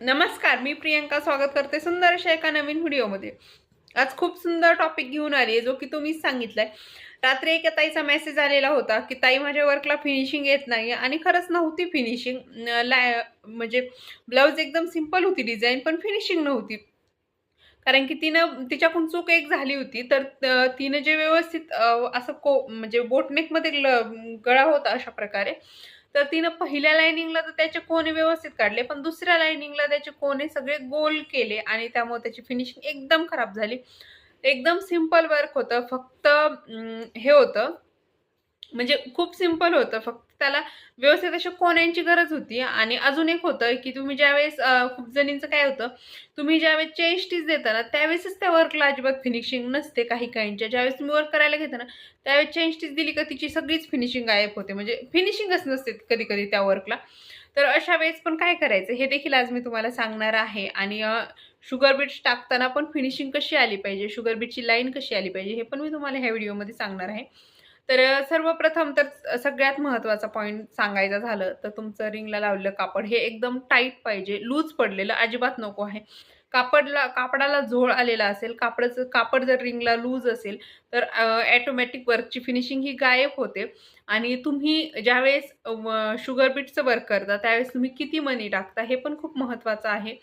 नमस्कार मी प्रियंका स्वागत करते सुंदर अशा एका नवीन व्हिडिओमध्ये. आज खूप सुंदर टॉपिक घेऊन आली आहे जो की तुम्हीच सांगितलाय. रात्री एका ताईचा मेसेज आलेला होता की ताई माझ्या वर्कला फिनिशिंग येत नाही आणि खरंच नव्हती फिनिशिंग लाय म्हणजे ब्लाऊज एकदम सिंपल होती डिझाईन पण फिनिशिंग नव्हती. कारण की तिनं तिच्याकडून चूक एक झाली होती. तर तिनं जे व्यवस्थित असं को म्हणजे बोटनेकमध्ये ल- गळा होता अशा प्रकारे तर तिनं पहिल्या लाईनिंगला तर त्याचे कोणे व्यवस्थित काढले पण दुसऱ्या लाईनिंगला त्याचे कोणे सगळे गोल केले आणि त्यामुळे त्याची फिनिशिंग एकदम खराब झाली. एकदम सिंपल वर्क होतं फक्त हे होतं म्हणजे खूप सिंपल होतं. फक्त त्याला व्यवस्थित अशा कोण्यांची गरज होती आणि अजून एक होतं की तुम्ही ज्यावेळेस खूप जणींचं काय होतं तुम्ही ज्यावेळेस चेस्टीज देता ना त्यावेळेसच त्या वर्कला अजिबात फिनिशिंग नसते काही काहींच्या. ज्यावेळेस तुम्ही वर्क करायला घेता ना त्यावेळेस चेस्टीज दिली का तिची सगळीच फिनिशिंग गायब होते. म्हणजे फिनिशिंगच नसते कधी कधी त्या वर्कला तर अशा वेळेस पण काय करायचं? हे देखील आज मी तुम्हाला सांगणार आहे. आणि शुगर बीट्स टाकताना पण फिनिशिंग कशी आली पाहिजे? शुगर बीटची लाईन कशी आली पाहिजे? हे पण मी तुम्हाला ह्या व्हिडिओमध्ये सांगणार आहे. तर सर्वप्रथम तर सगळ्यात महत्त्वाचा पॉईंट सांगायचा झालं तर तुमचं रिंगला लावलेलं कापड हे एकदम टाईट पाहिजे. लूज पडलेलं अजिबात नको आहे. कापडला कापडाला झोळ आलेला असेल कापडाचं कापड जर रिंगला लूज असेल तर ॲटोमॅटिक वर्कची फिनिशिंग ही गायब होते. आणि तुम्ही ज्यावेळेस शुगर बीटचं वर्क करता त्यावेळेस तुम्ही किती मनी टाकता हे पण खूप महत्त्वाचं आहे.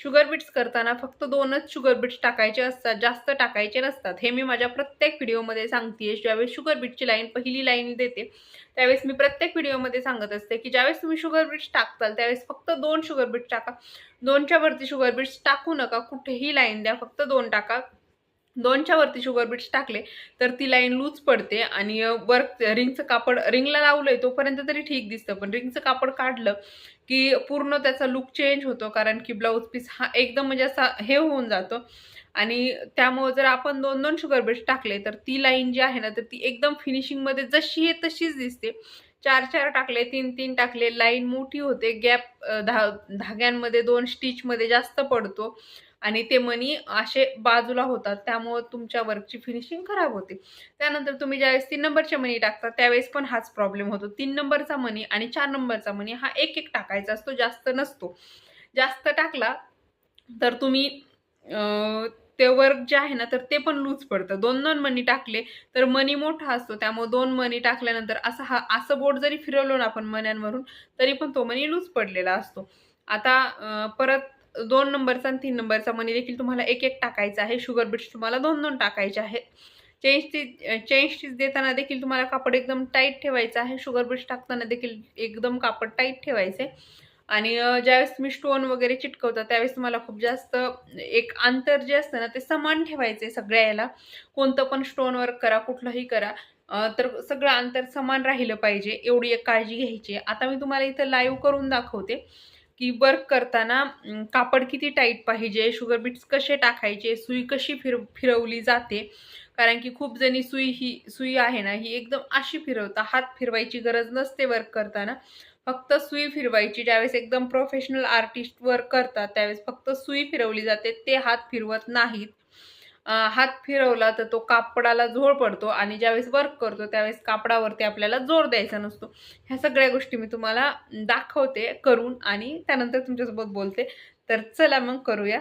शुगर बीट्स करताना फक्त दोनच शुगर बीट्स टाकायचे असतात जास्त टाकायचे नसतात. हे मी माझ्या प्रत्येक व्हिडिओमध्ये सांगते ज्यावेळेस शुगर बीटची लाईन पहिली लाईन देते त्यावेळेस मी प्रत्येक व्हिडिओमध्ये सांगत असते की ज्यावेळेस तुम्ही शुगर बीट्स टाकताल त्यावेळेस फक्त दोन शुगर बीट्स टाका. दोनच्या वरती शुगर बीट्स टाकू नका कुठेही लाईन द्या फक्त दोन टाका. दोनच्या वरती शुगर बीट्स टाकले तर ती लाईन लूज पडते आणि वर्क रिंगचं कापड रिंगला लावलंय तोपर्यंत तरी ठीक दिसतं. पण रिंगचं कापड काढलं की पूर्ण त्याचा लुक चेंज होतो कारण की ब्लाऊज पीस हा एकदम म्हणजे असा हे होऊन जातो. आणि त्यामुळं जर आपण दोन दोन शुगर बीट्स टाकले तर ती लाईन जी आहे ना तर ती एकदम फिनिशिंगमध्ये जशी आहे तशीच दिसते. चार चार टाकले तीन तीन टाकले लाईन मोठी होते गॅप धा धाग्यांमध्ये दोन स्टिचमध्ये जास्त पडतो. आणि ते मनी असे बाजूला होतात. त्यामुळं तुमच्या वर्कची फिनिशिंग खराब होते. त्यानंतर तुम्ही ज्यावेळेस तीन नंबरच्या मनी टाकता त्यावेळेस पण हाच प्रॉब्लेम होतो. तीन नंबरचा मनी आणि चार नंबरचा मनी हा एक एक टाकायचा असतो जास्त नसतो. जास्त टाकला तर तुम्ही ते वर्क जे आहे ना तर ते पण लूज पडतं. दोन दोन मनी टाकले तर मनी मोठा असतो. त्यामुळे दोन मनी टाकल्यानंतर असं हा असं बोट जरी फिरवलो ना आपण मन्यांवरून तरी पण तो मनी लूज पडलेला असतो. आता परत दोन नंबरचा आणि तीन नंबरचा मनी देखील तुम्हाला एक एक टाकायचा आहे. शुगर बीट्स तुम्हाला दोन दोन टाकायचे आहेत. चेन स्टिच चेन स्टिच देताना देखील तुम्हाला कापड एकदम टाईट ठेवायचं आहे. शुगर बीट्स टाकताना देखील एकदम कापड टाईट ठेवायचे. आणि ज्यावेळेस तुम्ही स्टोन वगैरे चिटकवता त्यावेळेस तुम्हाला खूप जास्त एक अंतर जे असतं ना ते समान ठेवायचे सगळ्या याला कोणतं पण स्टोन वर्क करा कुठलंही करा तर सगळं अंतर समान राहिलं पाहिजे. एवढी एक काळजी घ्यायची आहे. आता मी तुम्हाला इथं लाईव्ह करून दाखवते. की वर्क करताना कापड किती टाईट पाहिजे शुगर बीट्स कसे टाकायचे सुई कशी फिर फिरवली जाते. कारण की खूप जणी सुई ही सुई आहे ना ही एकदम अशी फिरवता हात फिरवायची गरज नसते वर्क करताना. फक्त सुई फिरवायची ज्यावेळेस एकदम प्रोफेशनल आर्टिस्ट वर्क करतात त्यावेळेस फक्त सुई फिरवली जाते ते हात फिरवत नाहीत. हात फिरवला तर तो कापडाला झोळ पडतो आणि ज्यावेळेस वर्क करतो त्यावेळेस कापडावरती आपल्याला जोर द्यायचा नसतो. ह्या सगळ्या गोष्टी मी तुम्हाला दाखवते करून आणि त्यानंतर तुमच्यासोबत बोलते. तर चला मग करूया.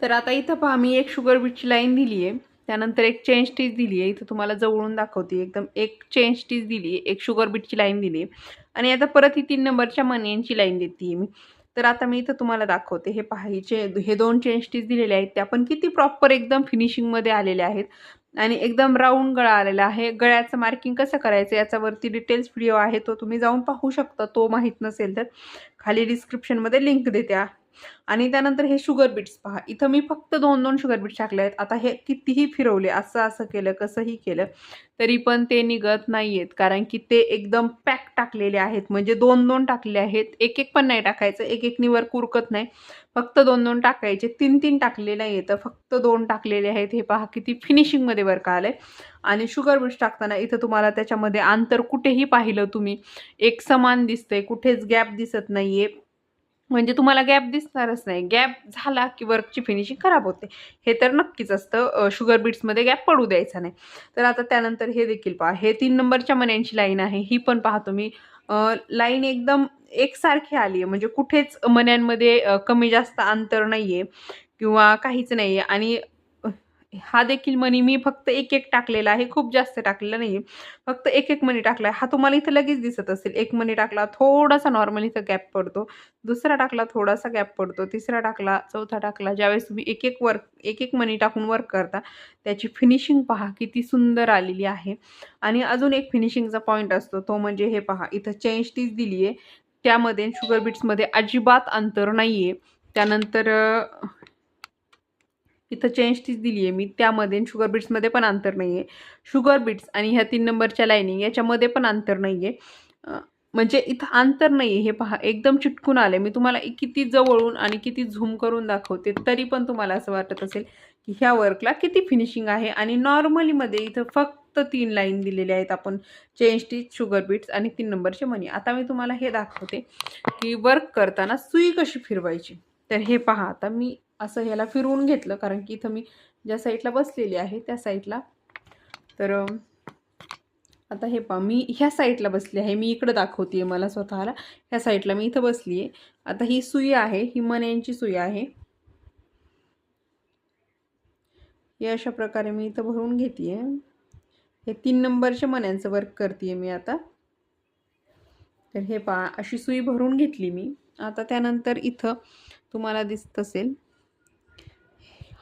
तर आता इथं पहा मी एक शुगर बीटची लाईन दिली आहे त्यानंतर एक चेन स्टिच दिली आहे इथं तुम्हाला जवळून दाखवते. एकदम एक चेन स्टिच दिली आहे एक शुगर बीटची लाईन दिली आहे आणि आता परत ही तीन नंबरच्या मनियांची लाईन देते मी. तर आता मी इथं तुम्हाला दाखवते. हे पाहायचे हे दोन चेन स्टिच दिलेले आहेत त्या पण किती प्रॉपर एकदम फिनिशिंगमध्ये आलेल्या आहेत. आणि एकदम राऊंड गळा आलेला आहे. गळ्याचं मार्किंग कसं करायचं याच्यावरती डिटेल्स व्हिडिओ आहे तो तुम्ही जाऊन पाहू शकता. तो माहीत नसेल तर खाली डिस्क्रिप्शनमध्ये लिंक देत्या. आणि त्यानंतर हे शुगर बीट्स पहा. इथं मी फक्त दोन दोन शुगर बीट्स टाकले आहेत. आता हे कितीही फिरवले असं असं केलं कसंही केलं तरी पण ते निघत नाही आहेत कारण की ते एकदम पॅक टाकलेले आहेत. म्हणजे दोन दोन टाकले आहेत. एक एक पण नाही टाकायचं. एक एक निवर कुरकत नाही. फक्त दोन दोन टाकायचे. तीन तीन टाकले नाही येतं फक्त दोन टाकलेले आहेत. हे पहा किती फिनिशिंगमध्ये वर्क आलं आहे आणि शुगर बीट्स टाकताना इथं तुम्हाला त्याच्यामध्ये अंतर कुठेही पाहिलं तुम्ही. एक समान दिसतंय. कुठेच गॅप दिसत नाही आहे म्हणजे तुम्हाला गॅप दिसणारच नाही. गॅप झाला की वर्कची फिनिशिंग खराब होते. हे तर नक्कीच असतं. शुगर बीट्समध्ये गॅप पडू द्यायचा नाही. तर आता त्यानंतर हे देखील पहा. हे तीन नंबरच्या मन्यांची लाईन आहे. ही पण पहा तुम्ही. लाईन एकदम एकसारखी आली आहे म्हणजे कुठेच मन्यांमध्ये कमी जास्त अंतर नाही आहे किंवा काहीच नाही आहे आणि हा देखील मनी मी फक्त एक एक टाकलेला आहे. खूप जास्त टाकलेला नाही आहे फक्त एक एक मनी टाकला आहे हा तुम्हाला इथं लगेच दिसत असेल. एक मनी टाकला थोडासा नॉर्मल इथं गॅप पडतो. दुसरा टाकला थोडासा गॅप पडतो. तिसरा टाकला चौथा टाकला. ज्यावेळेस तुम्ही एक एक वर्क एक एक मनी टाकून वर्क करता त्याची फिनिशिंग पहा किती सुंदर आलेली आहे. आणि अजून एक फिनिशिंगचा पॉईंट असतो. तो म्हणजे हे पहा इथं चेंज तीच दिली आहे त्यामध्ये शुगर बीट्समध्ये अजिबात अंतर नाही आहे त्यानंतर इथं चेंज तीच दिली आहे मी. त्यामध्ये शुगर बीट्समध्ये पण अंतर नाही आहे शुगर बीट्स आणि ह्या तीन नंबरच्या लाईनिंग याच्यामध्ये पण अंतर नाही आहे म्हणजे इथं अंतर नाही आहे हे पहा. एकदम चिटकून आले मी तुम्हाला किती जवळून आणि किती झूम करून दाखवते तरी पण तुम्हाला असं वाटत असेल की ह्या वर्कला किती फिनिशिंग आहे आणि नॉर्मलीमध्ये इथं फक्त तीन लाईन दिलेल्या आहेत आपण. चेन स्टिच शुगर बीट्स आणि तीन नंबरचे मनी. आता मी तुम्हाला हे दाखवते की वर्क करताना सुई कशी फिरवायची. तर हे पहा आता मी असं ह्याला फिरवून घेतलं. कारण की इथं मी ज्या साईडला बसलेली आहे त्या साईडला तर आता हे पहा मी ह्या साईडला बसली आहे. मी इकडं दाखवते मला स्वतःला. ह्या साईडला मी इथं बसली आहे आता ही सुई आहे ही मण्यांची सुई आहे. हे अशा प्रकारे मी इथं भरून घेते हे तीन नंबरच्या मण्यांचं वर्क करते मी आता. तर हे पहा अशी सुई भरून घेतली मी. आता त्यानंतर इथं तुम्हाला दिसत असेल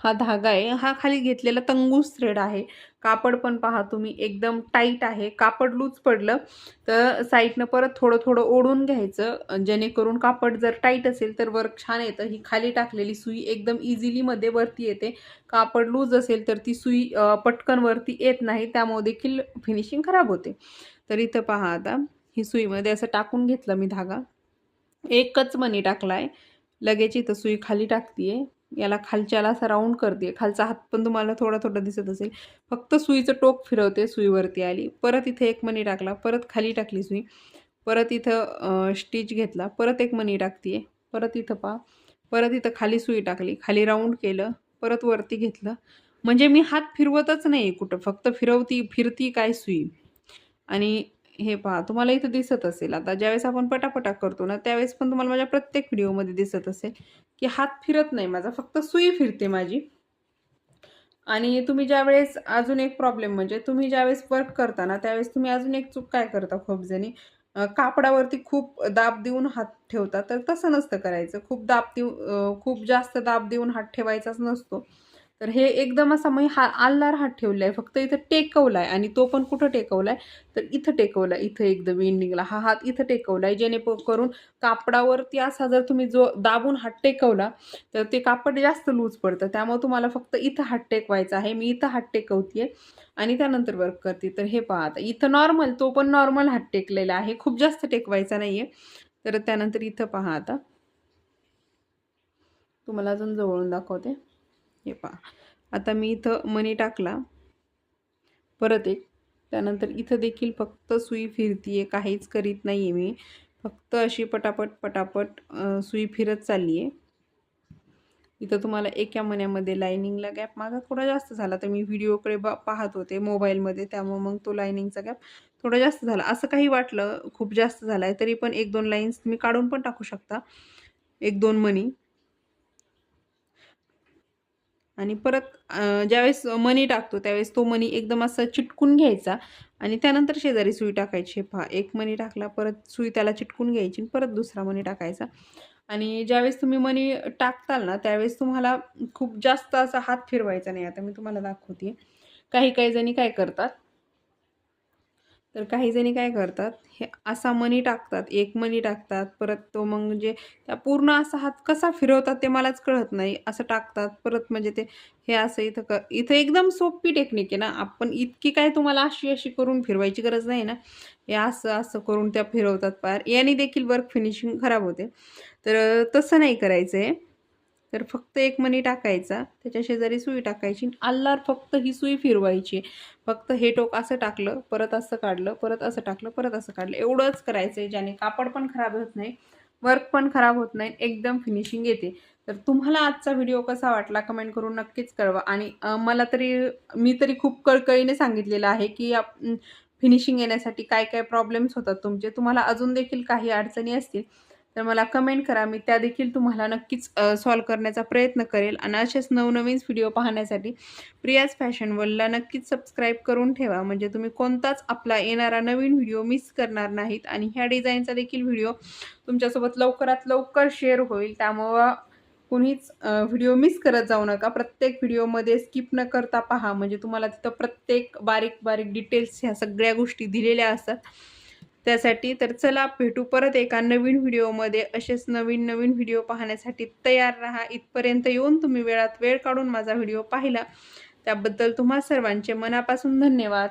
हा धागा आहे. हा खाली घेतलेला तंगूस थ्रेड आहे. कापड पण पहा तुम्ही एकदम टाईट आहे. कापड लूज पडलं तर साईडनं परत थोडं थोडं ओढून घ्यायचं. जेणेकरून कापड जर टाईट असेल तर वर्क छान येतं. ही खाली टाकलेली सुई एकदम इझिलीमध्ये वरती येते. कापड लूज असेल तर ती सुई पटकन वरती येत नाही. त्यामुळे देखील फिनिशिंग खराब होते. तर इथं पहा आता ही सुईमध्ये असं टाकून घेतलं मी धागा. एकच मनी आहे लगेच इथं सुई खाली टाकतीये. याला खालच्याला असा राऊंड करते खालचा हात पण तुम्हाला थोडा थोडा दिसत असेल. फक्त सुईचं टोक फिरवते सुईवरती आली. परत इथं एक मणी टाकला. परत खाली टाकली सुई. परत इथं स्टिच घेतला. परत एक मणी टाकते परत इथं पा परत इथं खाली सुई टाकली. खाली राऊंड केलं. परत वरती घेतलं. म्हणजे मी हात फिरवतच नाही कुठं. फक्त फिरवती फिरती काय सुई. आणि हे पहा तुम्हाला इथं दिसत असेल. आता ज्यावेळेस आपण पटापटा करतो ना त्यावेळेस पण तुम्हाला माझ्या प्रत्येक व्हिडिओमध्ये दिसत असेल की हात फिरत नाही माझा फक्त सुई फिरते माझी. आणि तुम्ही ज्यावेळेस अजून एक प्रॉब्लेम म्हणजे तुम्ही ज्यावेळेस वर्क करता ना त्यावेळेस तुम्ही अजून एक चूक काय करता खूप जणी कापडावरती खूप दाब देऊन हात ठेवता तर तसं नसतं करायचं. खूप दाब देऊ खूप जास्त दाब देऊन हात ठेवायचाच नसतो. तर हे एकदम असा मी हा आल्लार हात ठेवला आहे फक्त इथं टेकवला आहे आणि तो पण कुठं टेकवला आहे तर इथं टेकवला आहे इथं एकदम एंडिंगला हा हात इथं टेकवला आहे जेणेकरून कापडावरती असा जर तुम्ही जो दाबून हात टेकवला तर ते कापड जास्त लूज पडतं. त्यामुळे तुम्हाला फक्त इथं हात टेकवायचा आहे. मी इथं हात टेकवते आणि त्यानंतर वर्क करते. तर हे पहा आता इथं नॉर्मल तो पण नॉर्मल हात टेकलेला आहे. खूप जास्त टेकवायचा नाही आहे तर त्यानंतर इथं पहा आता. तुम्हाला अजून जवळून दाखवते. हे पहा. आता मी इथं मनी टाकला. परत एक. त्यानंतर इथं देखील फक्त सुई फिरतीये काहीच करीत नाही आहे मी. फक्त अशी पटापट पटापट सुई फिरत चालली आहे इथं तुम्हाला एका मण्यामध्ये लायनिंगला गॅप माझा थोडा जास्त झाला तर मी व्हिडिओकडे बा पाहत होते मोबाईलमध्ये त्यामुळे मग तो लायनिंगचा गॅप थोडा जास्त झाला. असं काही वाटलं खूप जास्त झाला आहे तरी पण एक दोन लाईन्स तुम्ही काढून पण टाकू शकता. एक दोन मनी आणि परत ज्यावेळेस मनी टाकतो त्यावेळेस तो मनी एकदम असा चिटकून घ्यायचा आणि त्यानंतर शेजारी सुई टाकायची. पहा एक मनी टाकला परत सुई त्याला चिटकून घ्यायची आणि परत दुसरा मनी टाकायचा. आणि ज्यावेळेस तुम्ही मनी टाकताल ना त्यावेळेस तुम्हाला खूप जास्त असा हात फिरवायचा नाही. आता मी तुम्हाला दाखवते. काही काही जणी काय करतात तर काही जणी काय करतात हे असा मनी टाकतात एक मनी टाकतात परत तो मग म्हणजे त्या पूर्ण असा हात कसा फिरवतात ते मलाच कळत नाही असं टाकतात परत म्हणजे ते हे असं इथं क इथं एकदम सोपी टेक्निक आहे ना आपण इतकी काय तुम्हाला अशी अशी करून फिरवायची गरज नाही ना हे असं असं करून त्या फिरवतात पार. याने देखील वर्क फिनिशिंग खराब होते. तर तसं नाही करायचं आहे तर फक्त एक मणी टाकायचा त्याच्या शेजारी सुई टाकायची आल्लार फक्त ही सुई फिरवायची. फक्त हे टोक असं टाकलं परत असं काढलं परत असं टाकलं परत असं काढलं. एवढंच करायचं आहे ज्याने कापड पण खराब होत नाही वर्क पण खराब होत नाही एकदम फिनिशिंग येते. तर तुम्हाला आजचा व्हिडिओ कसा वाटला कमेंट करून नक्कीच कळवा. आणि मला तरी मी तरी खूप कळकळीने सांगितलेलं आहे की फिनिशिंग येण्यासाठी काय काय प्रॉब्लेम्स होतात तुमचे. तुम्हाला अजून देखील काही अडचणी असतील तर मला कमेंट करा. मी त्या देखील तुम्हाला नक्कीच सॉल्व करण्याचा प्रयत्न करेल. आणि असेच नवनवीन व्हिडिओ पाहण्यासाठी प्रियाज फॅशन वर्ल्डला नक्कीच सबस्क्राईब करून ठेवा. म्हणजे तुम्ही कोणताच आपला येणारा नवीन व्हिडिओ मिस करणार नाहीत. आणि ह्या डिझाईनचा देखील व्हिडिओ तुमच्यासोबत लवकरात लवकर शेअर होईल. त्यामुळं कुणीच व्हिडिओ मिस करत जाऊ नका. प्रत्येक व्हिडिओमध्ये स्किप न करता पहा. म्हणजे तुम्हाला तिथं प्रत्येक बारीक बारीक डिटेल्स ह्या सगळ्या गोष्टी दिलेल्या असतात. त्यासाठी तर चला भेटू परत एका नवीन व्हिडिओमध्ये. असेच नवीन नवीन व्हिडिओ पाहण्यासाठी तयार राहा. इथपर्यंत येऊन तुम्ही वेळात वेळ काढून माझा व्हिडिओ पाहिला. त्याबद्दल तुम्हा सर्वांचे मनापासून धन्यवाद.